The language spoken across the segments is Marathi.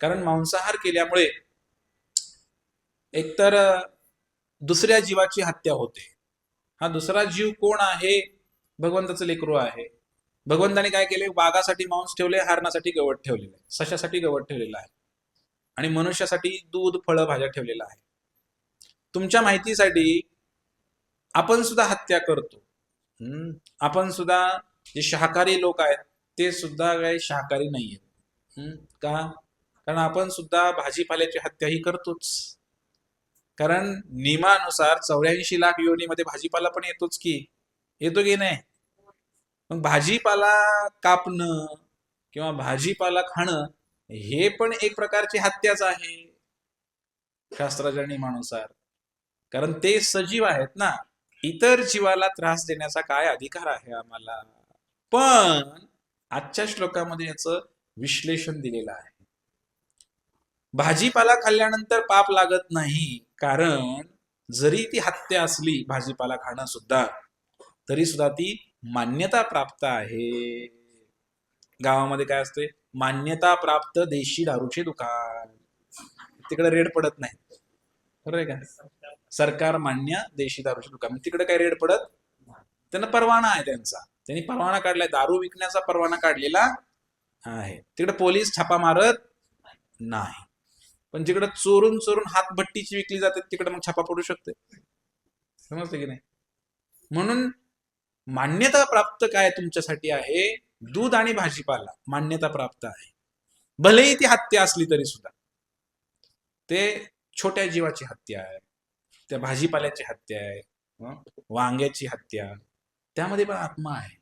कारण मांसाहार केल्यामुळे एकतर दुसऱ्या जीवाची हत्या होते. हा दुसरा जीव कोण आहे? भगवंताचं लेकरू आहे. भगवंताने काय केले? वाघासाठी मांस ठेवले हरणासाठी गवत ठेवलेलं आहे. सशासाठी गवत ठेवलेलं आहे. आणि मनुष्यासाठी दूध फळं भाज्या ठेवलेलं आहे. तुमच्या माहितीसाठी आपण सुद्धा हत्या करतो. हम्म. आपण सुद्धा जे शाकाहारी लोक आहेत ते सुद्धा काही शाकाहारी नाही आहेत हम्म. का? कारण आपण सुद्धा भाजीपाल्याची हत्याही करतोच. कारण नियमानुसार चौऱ्याऐंशी लाख योनीमध्ये भाजीपाला पण येतोच की. येतो की नाही? मग भाजीपाला कापणं किंवा भाजीपाला खाणं हे पण एक प्रकारची हत्याच आहे. शास्त्राच्या नियमानुसार कारण ते सजीव आहेत ना. इतर जीवाला त्रास देण्याचा काय अधिकार आहे आम्हाला? पण आजच्या श्लोकामध्ये याचं विश्लेषण दिलेलं आहे. भाजीपाला खाल्ल्यानंतर पाप लागत नाही. कारण जरी ती हत्या असली भाजीपाला खाणं सुद्धा तरी सुद्धा ती मान्यता प्राप्त आहे. गावामध्ये काय असते मान्यता प्राप्त देशी दारूचे दुकान. तिकडे रेड पडत नाही. बरोबर का? सरकार मान्य देशी दारूचे दुकान. तिकडे काय रेड पडत? त्यांना परवाना आहे त्यांचा. त्यांनी परवाना काढलाय. दारू विकण्याचा परवाना काढलेला आहे. तिकडे पोलीस छापा मारत नाही. पण जिकडे चोरून चोरून हातभट्टीची विकली जाते तिकडे मग छापा पडू शकते समजते की नाही? म्हणून मान्यता प्राप्त काय तुमच्यासाठी आहे? दूध आणि भाजीपाला मान्यता प्राप्त आहे. भलेही ती हत्या असली तरी सुद्धा. ते छोट्या जीवाची हत्या आहे त्या भाजीपाल्याची हत्या आहे वांग्याची हत्या त्यामध्ये पण आत्मा आहे.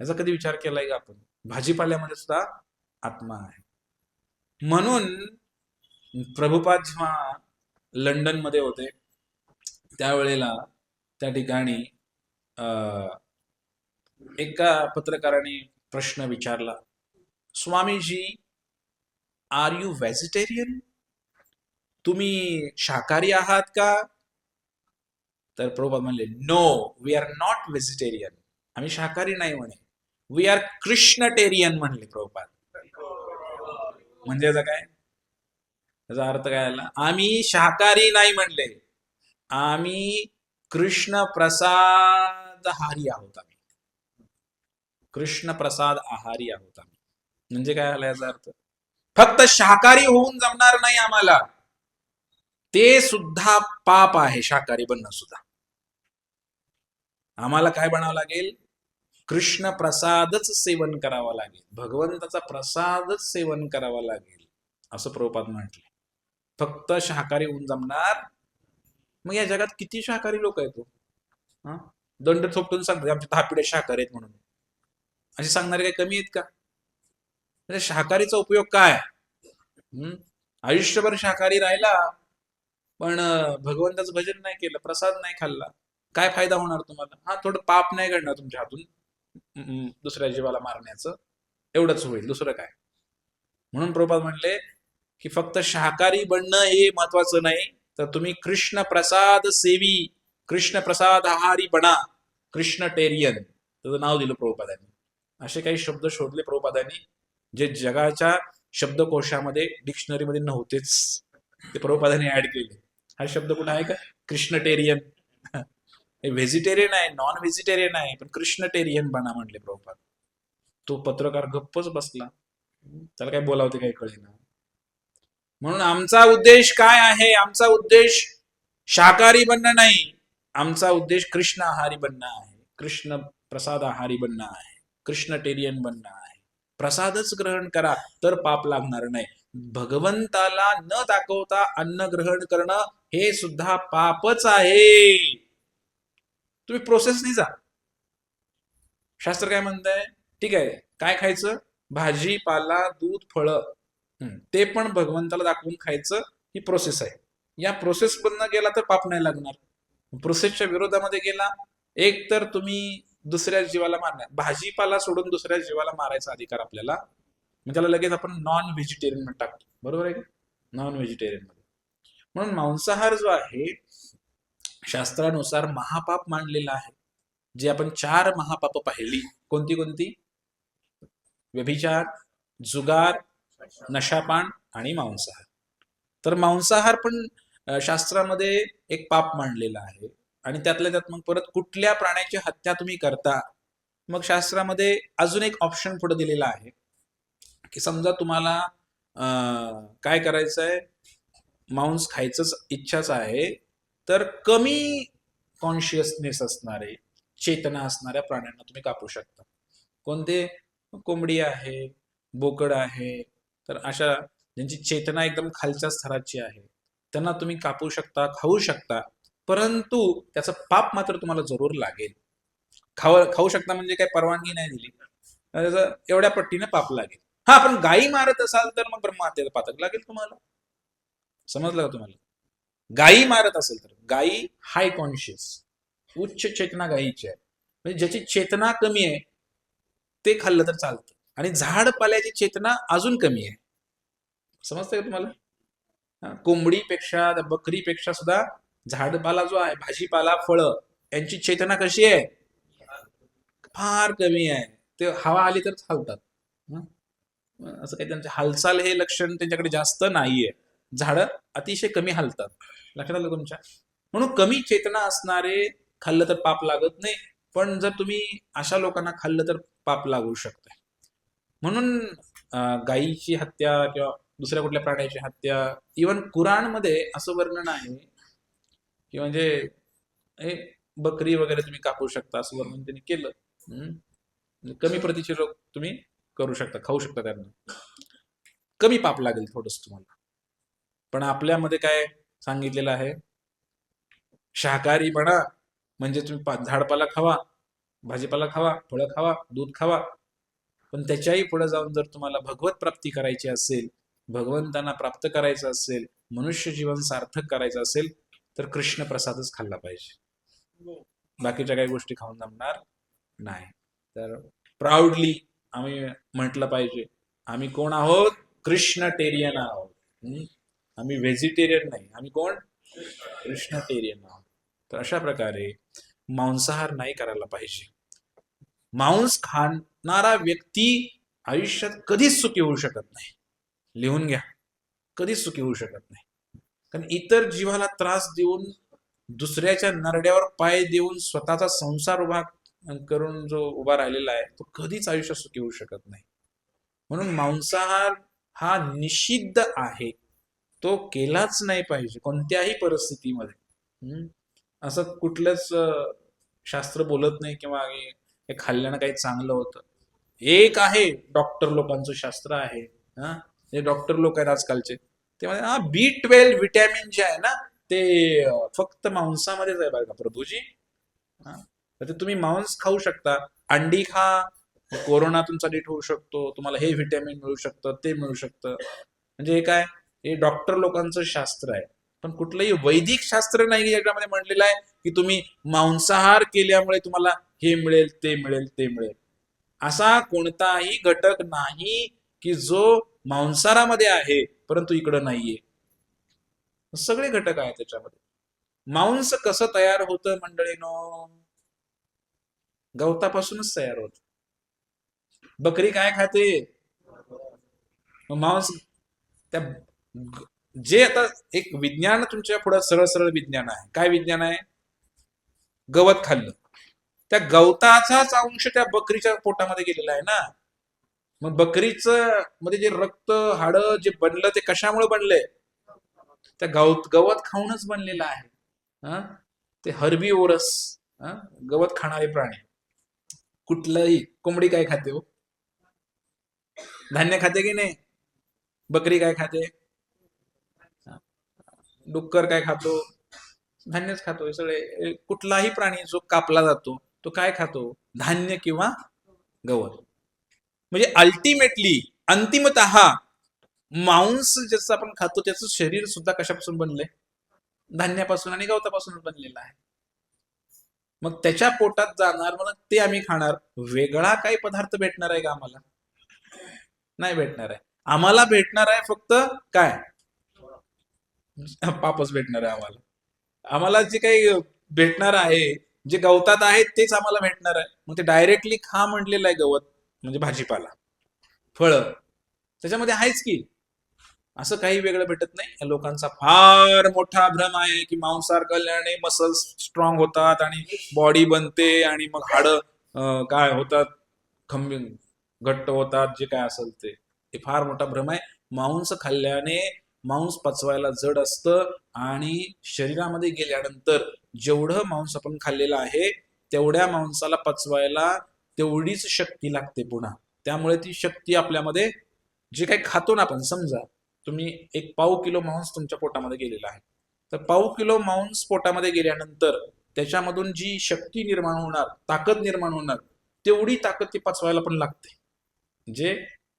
याचा कधी विचार केलाय का आपण? भाजीपाल्यामध्ये सुद्धा आत्मा आहे. म्हणून प्रभुपाद जेव्हा लंडनमध्ये होते त्यावेळेला त्या ठिकाणी अं, एका पत्रकाराने प्रश्न विचारला स्वामीजी आर यू व्हेजिटेरियन तुम्ही शाकाहारी आहात का? तर प्रभुपाद म्हणले no we are not vegetarian आम्ही शाकाहारी नाही म्हणे. वी आर कृष्णटेरियन म्हणले प्रभुपाद. म्हणजे काय? त्याचा अर्थ काय झाला आम्ही शाकाहारी नाही म्हणले. आम्ही कृष्ण प्रसाद आहारी आहोत आम्ही. कृष्ण प्रसाद आहारी आहोत आम्ही. म्हणजे काय झालं याचा अर्थ? फक्त शाकाहारी होऊन जमणार नाही आम्हाला. ते सुद्धा पाप आहे शाकाहारी बनणं सुद्धा. आम्हाला काय बनावं लागेल? कृष्ण प्रसादच सेवन करावा लागेल. भगवंताचा प्रसादच सेवन करावा लागेल. असं प्रभुपाद म्हटले. फक्त शाकाहारी होऊन जमणार. मग या जगात किती शाकाहारी लोक आहेत हो? हा? दंड थोपटून सांगतात आमचे दहा पिढ्या शाकाहारी आहेत म्हणून. असे सांगणारे काही कमी आहेत का? म्हणजे शाकाहारीचा उपयोग काय? आयुष्यभर शाकाहारी राहिला पण भगवंताचं भजन नाही केलं प्रसाद नाही खाल्ला काय फायदा होणार तुम्हाला? हा थोडं पाप नाही घडणार तुमच्या हातून दुसऱ्या जीवाला मारण्याचं. एवढंच होईल दुसरं काय? म्हणून प्रभात म्हणले की फक्त शाकाहारी बनणं हे महत्वाचं नाही तर तुम्ही कृष्ण प्रसाद सेवी कृष्ण प्रसाद आहारी बना कृष्ण टेरियन त्याचं नाव दिलं प्रभुपादांनी. असे काही शब्द शोधले प्रभुपादांनी जे जगाच्या शब्दकोशामध्ये डिक्शनरीमध्ये नव्हतेच. ते प्रभुपादांनी ऍड केले. हा शब्द कुठं आहे का? कृष्णटेरियन. व्हेजिटेरियन आहे नॉन व्हेजिटेरियन आहे पण कृष्णटेरियन बना म्हणले प्रभुपाद. तो पत्रकार गप्पच बसला. त्याला काय बोलावते काही कळेना. म्हणून आमचा उद्देश काय आहे? आमचा उद्देश शाकाहारी बनणं नाही. आमचा उद्देश कृष्ण आहारी बनणं आहे. कृष्ण प्रसाद आहारी बनणं आहे. कृष्ण टेरियन बनणं आहे. प्रसादच ग्रहण करा तर पाप लागणार नाही. भगवंताला न दाखवता अन्न ग्रहण करणं हे सुद्धा पापच आहे. तुम्ही प्रोसेसनी जा. शास्त्र काय म्हणताय? ठीक आहे. काय खायचं? भाजी पाला दूध फळं. ते पण भगवंताला दाखवून खायचं ही प्रोसेस आहे. या प्रोसेस मधनं गेला तर पाप नाही लागणार. प्रोसेसच्या विरोधामध्ये गेला एक तर तुम्ही दुसऱ्या जीवाला मारणार. भाजीपाला सोडून दुसऱ्या जीवाला मारायचा अधिकार आपल्याला. मग त्याला लगेच आपण नॉन व्हेजिटेरियनमध्ये टाकतो. बरोबर आहे का? नॉन व्हेजिटेरियनमध्ये. म्हणून मांसाहार जो आहे शास्त्रानुसार महापाप मांडलेला आहे. जे आपण चार महापाप पाहिली कोणती कोणती? व्यभिचार जुगार नशापान आणि मांसाहार. तर मांसाहार पण शास्त्रामध्ये एक पाप मांडलेला आहे आणि त्यातल्या त्यात मग परत कुठल्या प्राण्याची हत्या तुम्ही करता मग शास्त्रामध्ये अजून एक ऑप्शन पुढे दिलेला आहे की समजा तुम्हाला काय करायचं आहे मांस खायचंच इच्छाच आहे तर कमी कॉन्शियसनेस असणारे चेतना असणाऱ्या प्राण्यांना तुम्ही कापू शकता. कोणते? कोंबडी आहे बोकड आहे तर अशा ज्यांची चेतना एकदम खालच्या स्तराची आहे त्यांना तुम्ही कापू शकता खाऊ शकता परंतु त्याचं पाप मात्र तुम्हाला जरूर लागेल. खाव खाऊ शकता म्हणजे काही परवानगी नाही दिली. त्याचं एवढ्या पट्टीने पाप लागेल. हा पण गायी मारत असाल तर मग ब्रह्महत्येचं पातक लागेल तुम्हाला. समजलं का तुम्हाला? गायी मारत असेल तर गायी हाय कॉन्शियस उच्च चेतना गायीची आहे. म्हणजे ज्याची चेतना कमी आहे ते खाल्लं तर चालतं. आणि झाड पाल्याची चेतना अजून कमी आहे. समजतंय का तुम्हाला? कोंबडीपेक्षा बकरीपेक्षा सुद्धा झाडपाला जो आहे भाजीपाला फळं यांची चेतना कशी आहे? फार कमी आहे. ते हवा आली तर हालतात असं काही त्यांचे हालचाल हे लक्षण त्यांच्याकडे जास्त नाहीये. झाडं अतिशय कमी हालतात. लक्षात आलं तुमच्या? म्हणून कमी चेतना असणारे खाल्लं तर पाप लागत नाही. पण जर तुम्ही अशा लोकांना खाल्लं तर पाप लागू शकतंय. म्हणून गायीची हत्या किंवा दुसऱ्या कुठल्या प्राण्याची हत्या इवन कुराणमध्ये असं वर्णन आहे की म्हणजे हे बकरी वगैरे तुम्ही कापू शकता असं वर्णन त्यांनी केलं. म्हणजे कमी प्रतीचे रोग तुम्ही करू शकता खाऊ शकता त्यांना. कमी पाप लागेल थोडस तुम्हाला. पण आपल्यामध्ये काय सांगितलेलं आहे? शाकाहारी म्हणा म्हणजे तुम्ही पा- झाडपाला खावा भाजीपाला खावा फळं खावा दूध खावा पण त्याच्याही पुढे जाऊन जर तुम्हाला भगवत प्राप्ती करायची असेल भगवंतांना प्राप्त करायचं असेल मनुष्य जीवन सार्थक करायचं असेल तर कृष्ण प्रसादच खाल्ला पाहिजे. बाकीच्या काही गोष्टी खाऊन जमणार नाही. तर प्राऊडली आम्ही म्हटलं पाहिजे आम्ही कोण आहोत? कृष्ण टेरियन आहोत आम्ही व्हेजिटेरियन नाही. आम्ही कोण? कृष्णटेरियन आहोत. तर अशा प्रकारे मांसाहार नाही करायला पाहिजे. मांस खाणारा व्यक्ती आयुष्यात कधीच सुखी होऊ शकत नाही. लिहून घ्या. कधीच सुखी होऊ शकत नाही. कारण इतर जीवाला त्रास देऊन दुसऱ्याच्या नरड्यावर पाय देऊन स्वतःचा संसार उभा करून जो उभा राहिलेला आहे तो कधीच आयुष्यात सुखी होऊ शकत नाही. म्हणून मांसाहार हा निषिद्ध आहे. तो केलाच नाही पाहिजे कोणत्याही परिस्थितीमध्ये. असं कुठलंच शास्त्र बोलत नाही किंवा हे खाल्ल्यानं काही चांगलं होतं. एक आहे डॉक्टर लोकांचं शास्त्र आहे हा? जे डॉक्टर लोक आहेत आजकालचे. ते म्हणजे हा बी ट्वेल्व विटॅमिन जे आहे ना ते फक्त मांसामध्येच आहे बघा प्रभूजी. हा? तर ते तुम्ही मांस खाऊ शकता अंडी खा कोरोना तुमचा नीट होऊ शकतो तुम्हाला हे व्हिटॅमिन मिळू शकतं ते मिळू शकतं. म्हणजे हे काय? हे डॉक्टर लोकांचं शास्त्र आहे. पण कुठलंही वैदिक शास्त्र नाही याच्यामध्ये म्हणलेलं आहे की तुम्ही मांसाहार केल्यामुळे तुम्हाला हे मिळेल ते मिळेल ते मिळेल. असा कोणताही घटक नाही की जो मांसारामध्ये आहे परंतु इकडं नाहीये. सगळे घटक आहेत त्याच्यामध्ये. मांस कसं तयार होतं मंडळीनो? गवतापासूनच तयार होत. बकरी काय खाते? मांस त्या जे आता एक विज्ञान तुमच्यापुढे सरळ सरळ विज्ञान आहे. काय विज्ञान आहे? गवत खाल्लं. त्या गवताचाच अंश त्या बकरीच्या पोटामध्ये गेलेला आहे ना. मग बकरीचं मध्ये जे रक्त हाड जे बनलं ते कशामुळे बनलंय? त्या गवत गवत खाऊनच बनलेलं आहे. हा? ते हरबी ओरस गवत खाणारे प्राणी. कुठलंही कोंबडी काय खाते हो? धान्य खाते की नाही? बकरी काय खाते? डुक्कर काय खातो? धान्यच खातो हे सगळे. कुठलाही प्राणी जो कापला जातो तो काय खातो? धान्य किंवा गवत. म्हणजे अल्टिमेटली अंतिमत मांस ज्याचं आपण खातो त्याचं शरीर सुद्धा कशापासून बनलंय? धान्यापासून आणि गवतापासून बनलेलं आहे. मग त्याच्या पोटात जाणार मग ते आम्ही खाणार. वेगळा काही पदार्थ भेटणार आहे का आम्हाला? नाही भेटणार आहे. आम्हाला भेटणार आहे फक्त काय? पापच भेटणार आहे आम्हाला. आम्हाला जे काही भेटणार आहे जे गवतात आहे तेच आम्हाला भेटणार आहे. मग ते डायरेक्टली खा म्हटलेलं आहे गवत म्हणजे भाजीपाला. फळं. त्याच्यामध्ये आहेच की. असं काही वेगळं भेटत नाही. या लोकांचा फार मोठा भ्रम आहे की मांसाहार खाल्ल्याने मसल्स स्ट्रॉंग होतात आणि बॉडी बनते आणि मग हाडं काय होतात? खंबी घट्ट होतात जे काय असेल ते. हे फार मोठा भ्रम आहे. मांस खाल्ल्याने मांस पचवायला जड असतं आणि शरीरामध्ये गेल्यानंतर जेवढं मांस आपण खाल्लेलं आहे तेवढ्या मांसाला पचवायला तेवढीच शक्ती लागते पुन्हा. त्यामुळे ती शक्ती आपल्यामध्ये जे काही खातो ना आपण समजा तुम्ही एक पाव किलो मांस तुमच्या पोटामध्ये गेलेला आहे. तर पाव किलो मांस पोटामध्ये गेल्यानंतर त्याच्यामधून जी शक्ती निर्माण होणार ताकद निर्माण होणार तेवढी ताकद ती पचवायला पण लागते. जे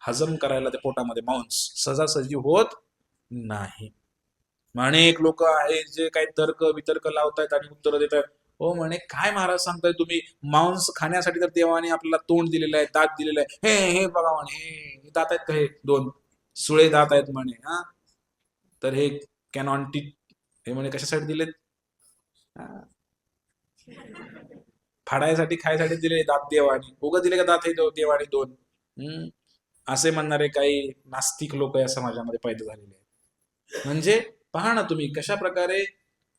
हजम करायला ते पोटामध्ये मांस सहजासहजी होत नाही. अनेक लोक आहेत जे काही तर्क वितर्क लावतायत आणि उत्तर देत आहेत हो म्हणे काय महाराज सांगताय तुम्ही? मांस खाण्यासाठी तर देवाने आपल्याला तोंड दिलेलं आहे दात दिलेलं आहे. हे हे बघा म्हणे हे दात आहेत का हे दोन? सुळे दात आहेत म्हणे हा? तर हे कॅनॉन्टी हे म्हणे कशासाठी दिलेत? फाडायसाठी खायसाठी दिले दात देवाने. उगं दिले का दात हे देवाने दोन? हम्म. असे म्हणणारे काही नास्तिक लोक या समाजामध्ये पैदा झालेले आहेत. म्हणजे पहा ना तुम्ही कशा प्रकारे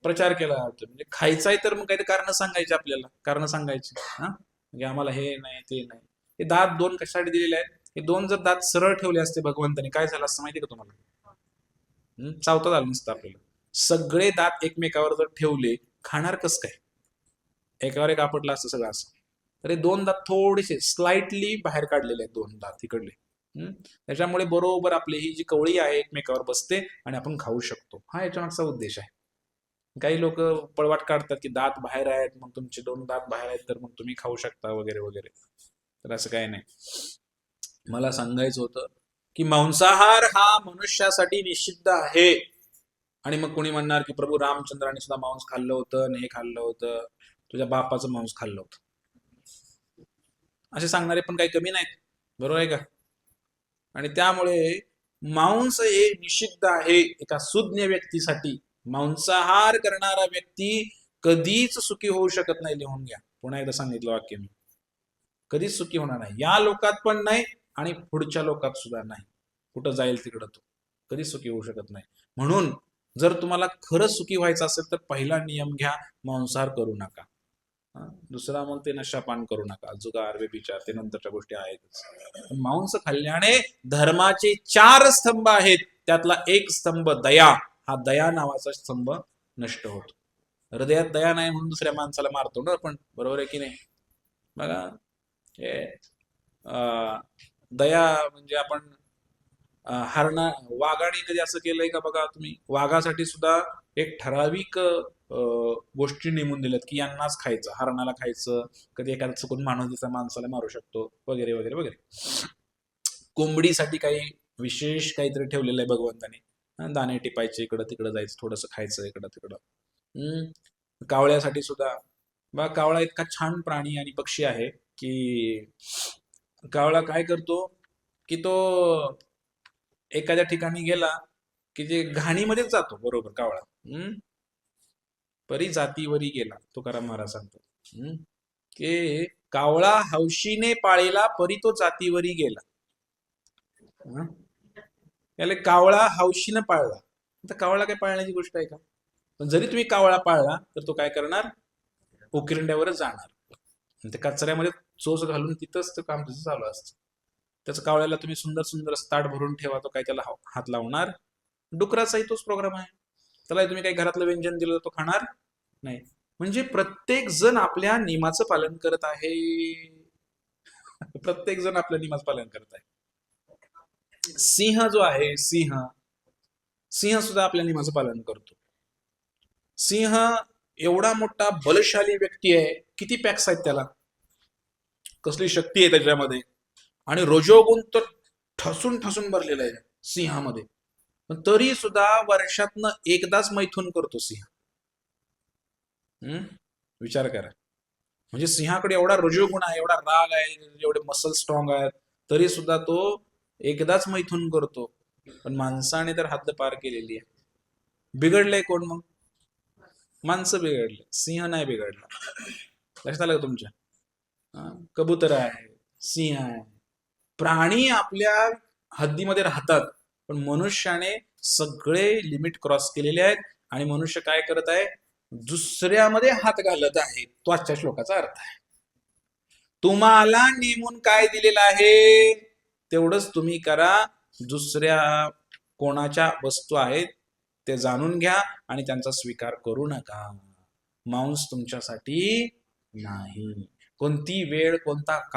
प्रचार केला जातो म्हणजे खायचाय तर मग काहीतरी कारण सांगायचे आपल्याला कारण सांगायचे. हा? म्हणजे आम्हाला हे नाही ते नाही. हे दात दोन कशासाठी दिलेले आहेत? हे दोन जर दात सरळ ठेवले असते भगवंताने काय झालं असतं माहिती का तुम्हाला? हम्म? चावता झालं नसतं आपल्याला. सगळे दात एकमेकावर जर ठेवले खाणार कस काय? एकावर एक आपटला असतं सगळं असं. तर हे दोन दात थोडेसे स्लाइटली बाहेर काढलेले आहेत दोन दात इकडले. त्याच्यामुळे बरोबर आपली ही जी कवळी आहे एकमेकावर बसते आणि आपण खाऊ शकतो. हा याच्या मागचा उद्देश आहे. काही लोक पळवाट काढतात की दात बाहेर आहेत मग तुमचे दोन दात बाहेर आहेत तर मग तुम्ही खाऊ शकता वगैरे वगैरे. तर असं काही नाही. मला सांगायचं होतं की मांसाहार हा मनुष्यासाठी निषिद्ध आहे. आणि मग कोणी म्हणणार की प्रभू रामचंद्राने सुद्धा मांस खाल्लं होतं आणि हे खाल्लं होतं. तुझ्या बापाचं मांस खाल्लं होतं. असे सांगणारे पण काही कमी नाहीत. बरोबर आहे का? आणि त्यामुळे मांस हे निषिद्ध आहे एका सुज्ञ व्यक्तीसाठी. मांसाहार करणारा व्यक्ती कधीच सुखी होऊ शकत नाही लिहून घ्या. पुन्हा एकदा सांगितलं वाक्य मी. कधीच सुखी होणार नाही. या लोकात पण नाही आणि पुढच्या लोकात सुद्धा नाही. कुठं जाईल तिकडं तो. कधीच सुखी होऊ शकत नाही. म्हणून जर तुम्हाला खरंच सुखी व्हायचं असेल तर पहिला नियम घ्या मांसाहार करू नका. दुसरा मग ते नशापान करू नका. जुगार व्यभिचार ते नंतरच्या गोष्टी आहेत मांस खाल्ल्याने धर्माचे चार स्तंभ आहेत. त्यातला एक स्तंभ दया. हा दया नावाचा स्तंभ नष्ट होतो. हृदयात दया नाही म्हणून दुसऱ्या माणसाला मारतो ना आपण. बरोबर आहे की नाही? बघा. हे अं, दया म्हणजे आपण हरणा वाघाने कधी असं केलंय का बघा तुम्ही वाघासाठी सुद्धा एक ठराविक अं, गोष्टी नेमून दिल्यात की यांनाच खायचं हरणाला खायचं कधी एखादा चुकून माणूस दिसा माणसाला मारू शकतो वगैरे वगैरे वगैरे. कोंबडीसाठी काही विशेष काहीतरी ठेवलेलं आहे भगवंताने. दाणे टिपायचे इकडं तिकडं जायचं थोडंसं खायचं इकडं तिकडं. हम्म कावळ्यासाठी सुद्धा. बा कावळा इतका छान प्राणी आणि पक्षी आहे की कावळा काय करतो की तो एखाद्या ठिकाणी गेला की जे घाणीमध्येच जातो बरोबर कावळा. हम्म? परी जातीवरी गेला तुकाराम महाराज सांगतो हम्म? की कावळा हौशीने पाळेला परी तो जातीवरी गेला. त्याला कावळा हौशीनं पाळला. आता कावळा काय पाळण्याची गोष्ट आहे का? पण जरी तुम्ही कावळा पाळला तर तो काय करणार? उकिरंड्यावरच जाणार. ते कचऱ्यामध्ये चोच घालून तिथंच काम तुझं चालू असतं. त्याचं कावळ्याला तुम्ही सुंदर सुंदर असं ताट भरून ठेवा तो काय त्याला हात लावणार. डुकराचाही तोच प्रोग्राम आहे. त्याला तुम्ही काही घरातलं व्यंजन दिलं तो खाणार नाही. म्हणजे प्रत्येक जण आपल्या नियमाचं पालन करत आहे. प्रत्येक जण आपल्या नियमाचं पालन करत आहे. सिंह जो आहे सिंह सिंह सुद्धा आपल्या नियमाचं पालन करतो. सिंह एवढा मोठा बलशाली व्यक्ती आहे. किती पॅक्स आहेत त्याला? कसली शक्ती आहे त्याच्यामध्ये? आणि रजोगुण तर ठसून ठसून भरलेला आहे सिंहामध्ये. पण तरी सुद्धा वर्षातनं एकदाच मैथून करतो सिंह. हम्म? विचार करा. म्हणजे सिंहाकडे एवढा रजोगुण आहे एवढा राग आहे एवढे मसल स्ट्रॉंग आहेत तरी सुद्धा तो एकदाच मैथून करतो. पण माणसाने तर हद्द पार केलेली आहे. बिघडलंय कोण मग? माणसं बिघडले. सिंह नाही बिघडला. लक्षात आलं का तुमच्या? कबूतर आहे सिंह आहे. प्राणी आपल्या हद्दीमध्ये राहतात पण मनुष्याने सगळे लिमिट क्रॉस केलेले आहेत आणि मनुष्य काय करत आहे? दुसऱ्यामध्ये हात घालत आहे. तो आजच्या श्लोकाचा अर्थ आहे. तुम्हाला नेमून काय दिलेलं आहे? तेवढंच तुम्ही करा. दुसऱ्या कोणाच्या वस्तू आहेत ते जाणून घ्या आणि त्यांचा स्वीकार करू नका. मांस तुमच्यासाठी नाही. कोणती वेळ कोणता